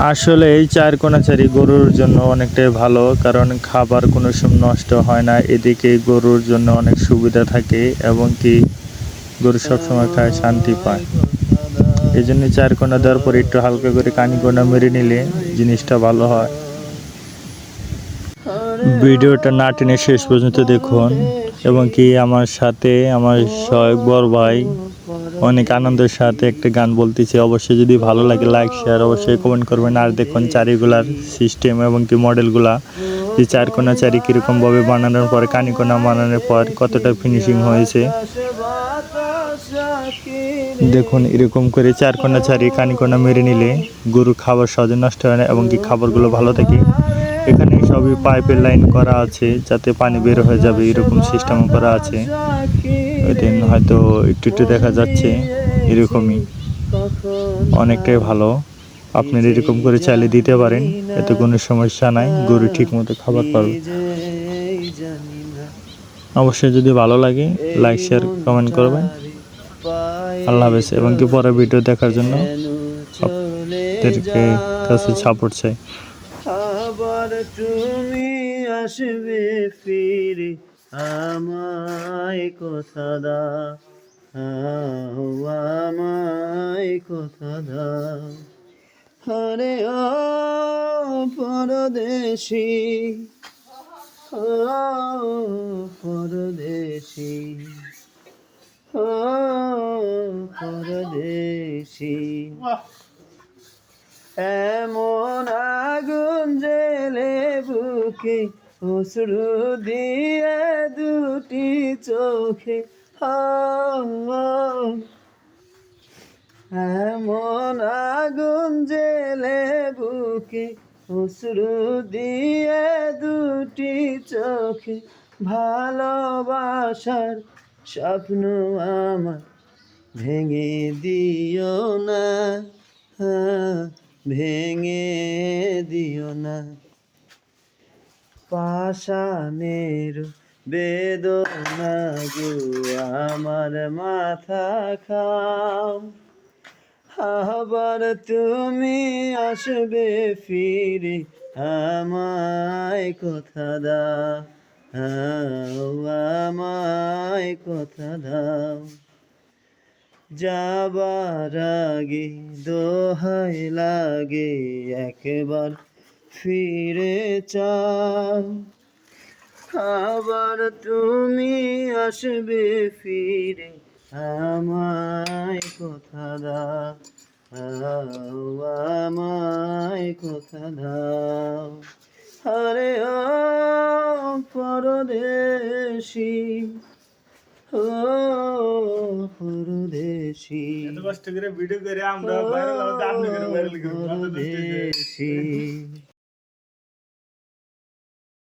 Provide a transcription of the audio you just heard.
আসলে এই চার কোনাচারি গরুর জন্য অনেকটাই ভালো, কারণ খাবার কোনো সময় নষ্ট হয় না। এদিকে গরুর জন্য অনেক সুবিধা থাকে এবং কি গরু সবসময় খায়, শান্তি পায়। এই জন্য চার কোনা দেওয়ার পর একটু হালকা করে কানি কোনা মেরে নিলে জিনিসটা ভালো হয়। ভিডিওটা না টেনে শেষ পর্যন্ত দেখুন। এবং কি আমার সাথে আমার সহায়ক বড় ভাই অনেক আনন্দের সাথে একটা গান বলতেছি। অবশ্যই যদি ভালো লাগে লাইক শেয়ার অবশ্যই কমেন্ট করবেন। আর দেখুন চারিগুলার সিস্টেম এবং কি মডেলগুলা যে চার কোনা চারি কীরকমভাবে বানানোর পর, কানি কোনা বানানোর পর কতটা ফিনিশিং হয়েছে। দেখুন এরকম করে চার কোনা চারি, কানি কোনা মেরে নিলে গরুর খাবার সহজে নষ্ট হয় না এবং কি খাবারগুলো ভালো থাকে। এখানে সবই পাইপের লাইন করা আছে যাতে পানি বের হয়ে যাবে, এরকম সিস্টেম করা আছে। ওই দিন হয়তো একটু একটু দেখা যাচ্ছে এরকমই। অনেকটাই ভালো। আপনি এরকম করে চালিয়ে দিতে পারেন, এতে কোনো সমস্যা নাই, গরু ঠিক মতো খাবার পাবে। অবশ্যই যদি ভালো লাগে লাইক শেয়ার কমেন্ট করবেন। আল্লাহ হাফেজ, এবং কি পরে ভিডিও দেখার জন্য আপনাদেরকে কাছে সাপোর্ট চাই। আবার তুমি আসবে ফিরে আমায় কথা দাও আমায় কথা দাও। হরে ও পরদেশি ও পরদেশি ও পরদেশি। এমন আগুন জেলে বুকে অশ্রু দিয়ে দুটি চোখে এমন আগুন জেলে বুকে অশ্রু দিয়ে দুটি চোখে ভালোবাসার স্বপ্ন আমার ভেঙে দিও না ভেঙে দিও না। পাশানের বেদনা গো, আমার মাথা খাও। আবার তুমি আসবে ফিরে, আমায় কথা দাও আমায় কথা দাও। যাবার আগে দোহাই লাগে, একবার ফিরে চাও। আবার তুমি আসবে ফিরে আমায় কথা দাও আমায় কথা দাও। আরে ও পরদেশি ও পরদেশি। কষ্ট করে ভিডিও করে আমরা পরদেশি।